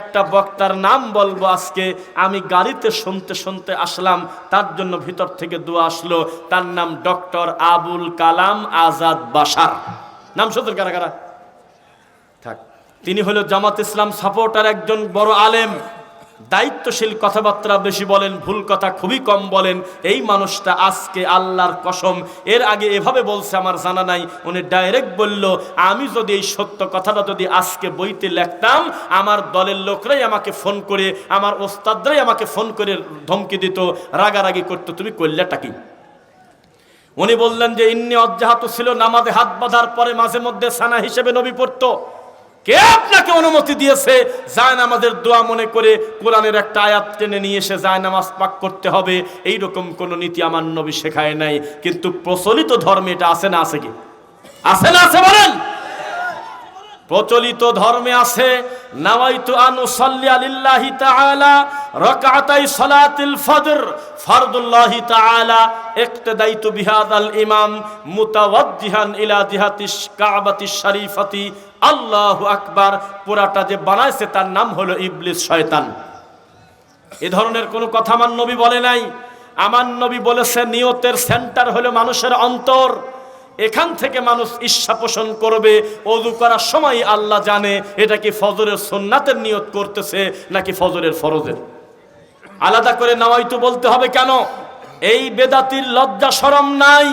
একটা বক্তার নাম বলব আজকে। আমি গাড়িতে শুনতে শুনতে আসলাম তার জন্য ভিতর থেকে দোয়া আসলো। তার নাম ডক্টর আবুল কালাম আজাদ বাসার নাম সত্যি কারা কারা? থাক। তিনি হলো জামাত ইসলাম সাপোর্টার একজন বড় আলেম। দায়িত্বশীল কথাবার্তা বেশি বলেন, ভুল কথা খুবই কম বলেন। এই মানুষটা আজকে আল্লাহর কসম, এর আগে এভাবে বলছে, আমার জানা নাই। উনি ডাইরেক্ট বলল, আমি যদি এই সত্য কথাটা যদি আজকে বইতে লেখতাম, আমার দলের লোকরাই আমাকে ফোন করে, আমার ওস্তাদরাই আমাকে ফোন করে ধমকি দিত, রাগারাগি করতো। তুমি করলেটা কি? উনি বললেন যে, ইন্নি অজ্জাহাত ছিল, নামাজে হাত বাঁধার পরে মাঝে মধ্যে সানা হিসেবে নবী পড়তো। কে আপনাকে অনুমতি দিয়েছে? যায় নামাজের দোয়া মনে করে কোরআনের একটা আয়াত টেনে নিয়ে এসে যায় নামাজ পাক করতে হবে। এই রকম কোনো নীতি আমার নবী শেখায় নাই। কিন্তু প্রচলিত ধর্মে এটা আছে না আছে কি? আছে না আছে বলেন? প্রচলিত ধর্মে আছে, নাওয়াইতু আন উসাল্লি আলিল্লাহি তাআলা রাকাতাই সালাতিল ফজর, ফরদুল্লাহি তাআলা, ইক্তদাইতু বিহাদাল ইমাম, মুতাওয়াজ্জিহান ইলা জিহাতিস কাবাতিস শরীফাতি, আল্লাহু আকবার, পুরাটা যে বানাইছে তার নাম হলো ইবলিস শয়তান। এ ধরনের কোনো কথা আমার নবী বলে নাই। আমার নবী বলেছে, নিয়তের সেন্টার হলো মানুষের অন্তর। এখান থেকে মানুষ ইচ্ছা পোষণ করবে, অজু করার সময় আল্লাহ জানে এটা কি ফজরের সোননাথের নিয়ত করতেছে নাকি ফজরের ফরজের। আলাদা করে নাওয়াইতু বলতে হবে কেন? এই বেদাতির লজ্জা সরম নাই।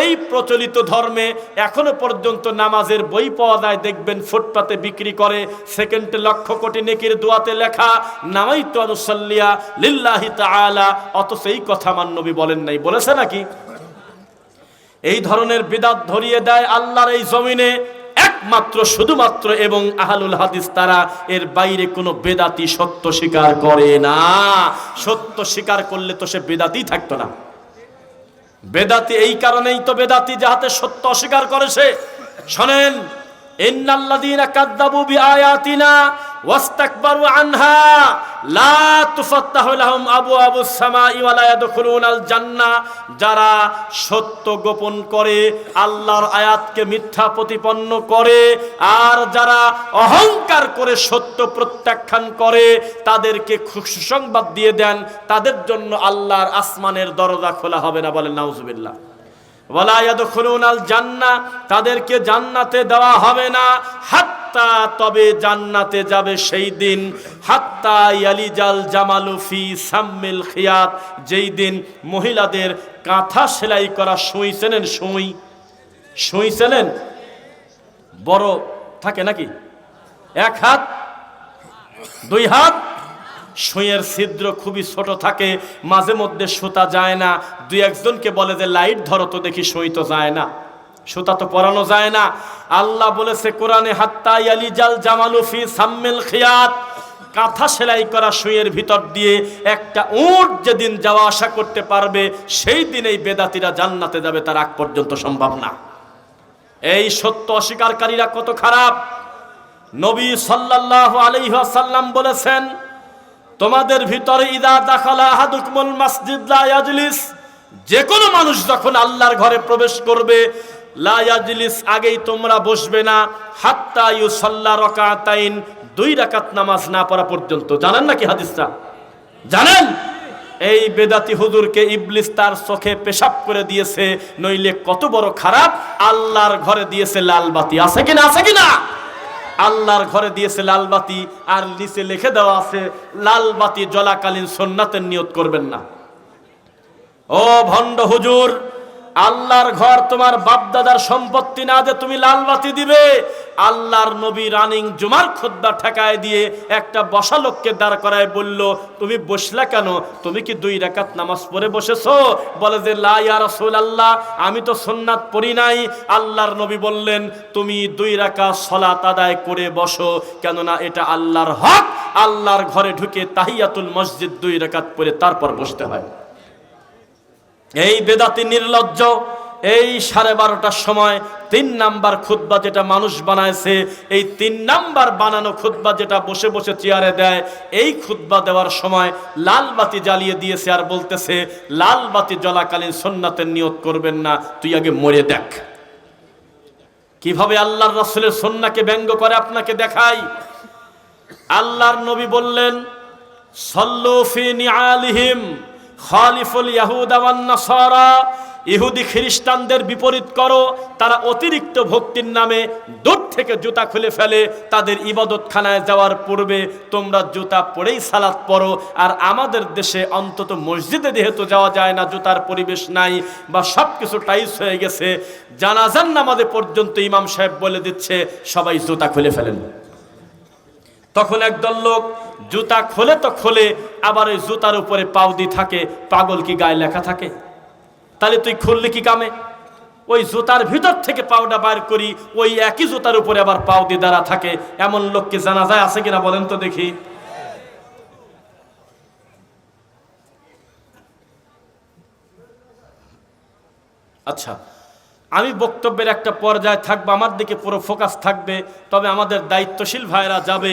এই প্রচলিত ধর্মে এখনও পর্যন্ত নামাজের বই পাওয়া যায়, দেখবেন ফুটপাতে বিক্রি করে, সেকেন্ডে লক্ষ কোটি নেকির দোয়াতে লেখা, নামাইতু আনুসাল্লিয়া লিল্লাহি তাআলা, অথচ এই কথা নবী বলেন নাই। বলেছে নাকি? এই ধরনের বিদাত ধরিয়ে দেয় আল্লাহর এই জমিনে। একমাত্র, শুধুমাত্র এবং আহলুল হাদিস তারা এর বাইরে কোনো বেদাতি সত্য স্বীকার করে না। সত্য স্বীকার করলে তো সে বেদাতি থাকতো না। বেদাতি এই কারণেই তো বেদাতি যাহাতে সত্য অস্বীকার করে সে শোনেন লা জান্নাহ যারা সত্য গোপন করে, আল্লাহর আয়াতকে মিথ্যা প্রতিপন্ন করে, আর যারা অহংকার করে সত্য প্রত্যাখ্যান করে, তাদেরকে সুসংবাদ দিয়ে দেন, তাদের জন্য আল্লাহর আসমানের দরজা খোলা হবে না বলেন, নাউজুবিল্লাহ। ওয়ালা ইয়াদখুলুনাল জান্নাহ তাদেরকে জান্নাতে দেওয়া হবে না। হাত্তা, তবে জান্নাতে যাবে সেই দিন। হাত্তা ইয়ালিজাল জামালু ফি সাম্মিল খিয়াত, যেই দিন মহিলাদের কাঁথা সেলাই করা সুই চেনেন, সুই? সুই চেনেন? বড় থাকে নাকি? এক হাত? দুই হাত? সুইয়ের ছিদ্র খুবই ছোট থাকে, মাঝে মধ্যে সুতা যায় না। দুই একজনকে বলে যে, লাইট ধরো তো দেখি সুই তো যায় না। সুতা তো পরানো যায় না। আল্লাহ বলেছে, কোরআনে হাত্তাই আলি জাল জামালুফি সাম্মেল খিয়াত। কাঁথা সেলাই করা সুইয়ের ভিতর দিয়ে একটা উট যেদিন যাওয়া আসা করতে পারবে, সেই দিন এই বেদাতিরা জান্নাতে যাবে, তার আগ পর্যন্ত সম্ভব না। এই সত্য অস্বীকারীরা কত খারাপ। নবী সাল্লাল্লাহু আলাইহি ওয়াসাল্লাম বলেছেন, তোমাদের ভিতরে ইদা দাখালা আহাদুকুমুল মাসজিদ যে কোনো মানুষ যখন আল্লাহর ঘরে প্রবেশ করবে লা ইয়াজলিস, আগেই তোমরা বসবে না। হাত্তা ইউসাল্লা রাকাতাইন, দুই রাকাত নামাজ না পড়া পর্যন্ত। জানেন নাকি হাদিসটা? জানেন? এই বেদাতি হুজুরকে ইবলিস তার চোখে পেশাব করে দিয়েছে, নইলে কত বড় খারাপ। আল্লাহর ঘরে দিয়েছে লাল বাতি। আছে কিনা আছে কিনা আল্লাহর ঘরে দিয়েছে লাল বাতি, আর নিচে লিখে দেওয়া আছে, লাল বাতি জলাকালীন সোননাথের নিয়ত করবেন না। ও ভণ্ড হুজুর আল্লাহর ঘর তোমার বাপদাদার সম্পত্তি না যে তুমি লাল বাতি দিবে। আল্লাহর নবী রানিং জুমার খুদ্া ঠেকায় দিয়ে একটা বসা লোককে দাঁড় করায় বলল, তুমি বসলা কেন? তুমি কি দুই রাকাত নামাজ পড়ে বসেছো? বলে যে, লা ইয়া রাসূলুল্লাহ, আমি তো সুন্নাত পড়ি নাই। আল্লাহর নবী বললেন, তুমি দুই রাকাত সলাত আদায় করে বসো, কেননা এটা আল্লাহর হক। আল্লাহর ঘরে ঢুকে তাহিয়াতুল মসজিদ দুই রাকাত পড়ে তারপর বসতে হয়। এই বেদাতি নির্লজ্জ, এই সাড়ে বারোটার সময় তিন নাম্বার খুতবা যেটা মানুষ বানাইছে, এই তিন নাম্বার বানানো খুতবা যেটা বসে বসে চেয়ারে দেয়, এই খুতবা দেওয়ার সময় লাল বাতি জ্বালিয়ে দিয়েছে আর বলতেছে, লাল বাতি জ্বলাকালীন সন্ন্যাতের নিয়ত করবেন না, তুই আগে মরে দেখ। কীভাবে আল্লাহর রাসূলের সন্নাকে ব্যঙ্গ করে আপনাকে দেখাই? আল্লাহর নবী বললেন, সল্লু ফি নিআলিহিম। খালিফুল ইয়াহুদা ওয়ান নাসারা। ইহুদি খ্রিস্টানদের বিপরীত করো, তারা অতিরিক্ত ভক্তির নামে দূর থেকে জুতা খুলে ফেলে, তাদের ইবাদতখানায় যাওয়ার পূর্বে তোমরা জুতা পরেই সালাত পড়ো, আর আমাদের দেশে অন্তত মসজিদে যেহেতু যাওয়া যায় না, জুতার পরিবেশ নাই বা সব কিছু টাইস হয়ে গেছে জানাজান নামাজে পর্যন্ত ইমাম সাহেব বলে দিচ্ছে, সবাই জুতা খুলে ফেলেন। তখন একদল লোক জুতা খোলে তো খোলে, আবার ওই জুতার উপরে পাউদি থাকে, পাগল কি গায়ে লেখা থাকে? তাহলে তুই খুললি কি কামে? ওই জুতার ভিতর থেকে পাউডা বার করি, ওই একই জুতার উপরে আবার পাউদি দ্বারা থাকে। এমন লোককে জানা যায় আছে কিনা বলেন তো দেখি। আচ্ছা আমি বক্তব্যের একটা পর্যায়ে থাকব, আমার দিকে পুরো ফোকাস থাকবে, তবে আমাদের দায়িত্বশীল ভাইরা যাবে।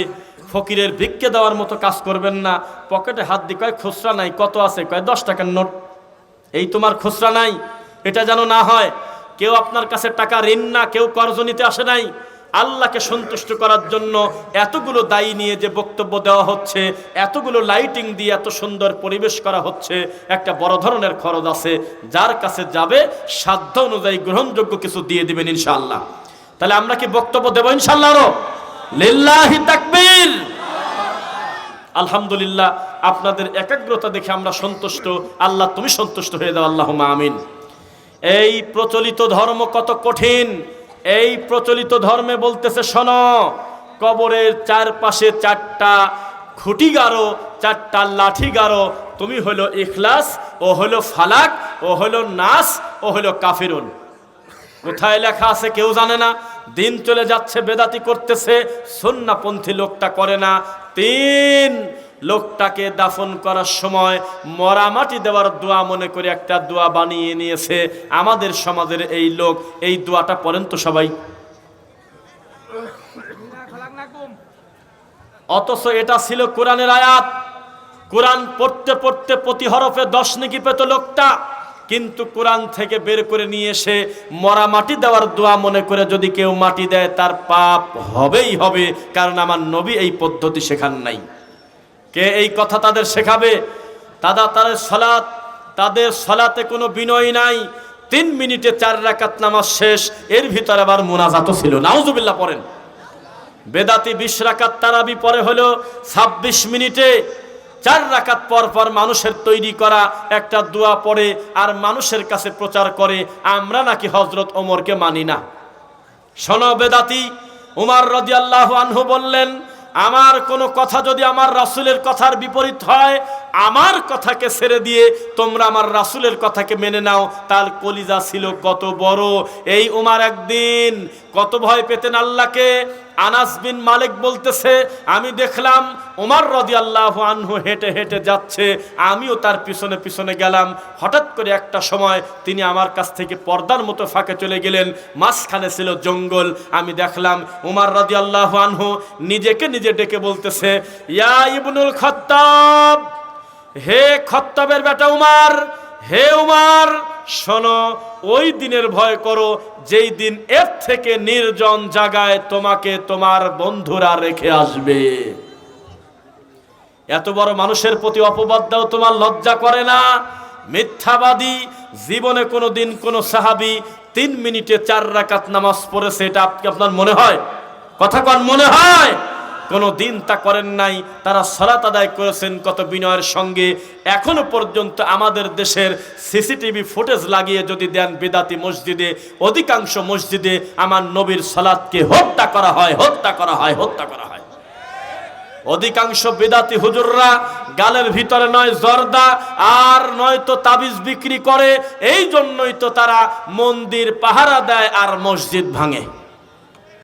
ফকিরের ভিক্ষে দেওয়ার মতো কাজ করবেন না। পকেটে হাত দিয়ে কয় খুচরা নাই, কত আছে? কয়, দশ টাকার নোট। এই তোমার খুচরা নাই, এটা যেন না হয়। কেউ আপনার কাছে টাকা ঋণ না, কেউ কর্জ নিতে আসে নাই। আল্লাহকে সন্তুষ্ট করার জন্য এতগুলো দায়ী নিয়ে যে বক্তব্য দেওয়া হচ্ছে, এতগুলো লাইটিং দিয়ে এত সুন্দর পরিবেশ করা হচ্ছে, একটা বড় ধরনের খরচ আছে। যার কাছে যাবে, সাধ্য অনুযায়ী গ্রহণযোগ্য কিছু দিয়ে দেবেন ইনশাল্লাহ তাহলে আমরা কি বক্তব্য দেবো ইনশাআল্লাহ আরও? আলহামদুলিল্লাহ, আপনাদের একাগ্রতা দেখে আমরা সন্তুষ্ট। আল্লাহ, তুমি সন্তুষ্ট হয়ে দাও আল্লাহ আমিন। এই প্রচলিত ধর্ম কত কঠিন। এই প্রচলিত ধর্মে বলতেছে, শোনো, কবরের চারপাশে চারটা খুঁটি গারো চারটা লাঠি গারো তুমি হলো ইখলাস, ও হলো ফালাক, ও হলো নাস, ও হলো কাফিরুন। কোথায় লেখা আছে কেউ জানে না। দিন চলে যাচ্ছে, বেদাতি করতেছে, সন্নাপন্থী লোকটা করে না। তিন, লোকটাকে দাফন করার সময় মরা মাটি দেওয়ার দোয়া মনে করে একটা দোয়া বানিয়ে নিয়েছে। আমাদের সমাজের এই লোক, এই দোয়াটা পড়েন তো সবাই। অথচ এটা ছিল কোরআনের আয়াত। কোরআন পড়তে পড়তে প্রতি হরফে দশ নেকি পেত লোকটা। কিন্তু কোরআন থেকে বের করে নিয়ে এসে মরা মাটি দেওয়ার দোয়া মনে করে যদি কেউ মাটি দেয়, তার পাপ হবেই হবে, কারণ আমার নবী এই পদ্ধতি শেখান নাই। কে এই কথা তাদের শেখাবে? তারা তাদের সলাৎ তাদের সলাতে কোনো বিনয় নাই। তিন মিনিটে চার রাকাত নামাজ শেষ, এর ভিতরে আবার মোনাজাতও ছিল। নাউজুবিল্লাহ, পড়েন। বেদাতি বিশ রাকাত তারাবি পরে হলো ছাব্বিশ মিনিটে চার রাকাত পর পর মানুষের তৈরি করা একটা দোয়া পড়ে আর মানুষের কাছে প্রচার করে, আমরা নাকি হজরত ওমরকে মানি না। শোনো বেদাতি, উমার আল্লাহ আনহু বললেন, আমার কোনো কথা যদি আমার রাসুলের কথার বিপরীত হয়, আমার কথাকে ছেড়ে দিয়ে তোমরা আমার রাসুলের কথাকে মেনে নাও, তার কলিজা ছিল কত বড়। এই উমার একদিন কত ভয় পেতেন আল্লাহকে আনাস বিন মালিক বলতেছে, আমি দেখলাম উমার রদি আল্লাহ আনহু হেঁটে হেঁটে যাচ্ছে, আমিও তার পিছনে পিছনে গেলাম। হঠাৎ করে একটা সময় তিনি আমার কাছ থেকে পর্দার মতো ফাঁকে চলে গেলেন, মাঝখানে ছিল জঙ্গল। আমি দেখলাম উমার রদি আল্লাহ আনহু নিজেকে নিজে ডেকে বলতেছে, ইয়া ইবনুল খত্তাব, হে খত্তাবের বেটা উমার, হে উমার, শোনো ওই দিনের ভয় করো, যেই দিন এর থেকে নির্জন জায়গায় তোমাকে তোমার বন্ধুরা রেখে আসবে। এত বড় মানুষের প্রতি অপবাদ দাও, তোমার লজ্জা করে না। মিথ্যাবাদী, জীবনে কোনো দিন কোনো সাহাবি তিন মিনিটে চার রাকাত নামাজ পড়েছে, এটা আপনি আপনার মনে হয়? কথা কন, মনে হয়? কোনো দিন তা করেন নাই। তারা সলাত আদায় করেছেন কত বিনয়ের সঙ্গে। এখনও পর্যন্ত আমাদের দেশের সিসিটিভি ফুটেজ লাগিয়ে যদি দেন বেদাতি মসজিদে, অধিকাংশ মসজিদে আমার নবীর সলাৎকে হত্যা করা হয়, হত্যা করা হয়, হত্যা করা হয়। অধিকাংশ বেদাতি হুজুররা গালের ভিতরে নয় জর্দা, আর নয় তো তাবিজ বিক্রি করে। এই জন্যই তো তারা মন্দির পাহারা দেয় আর মসজিদ ভাঙে।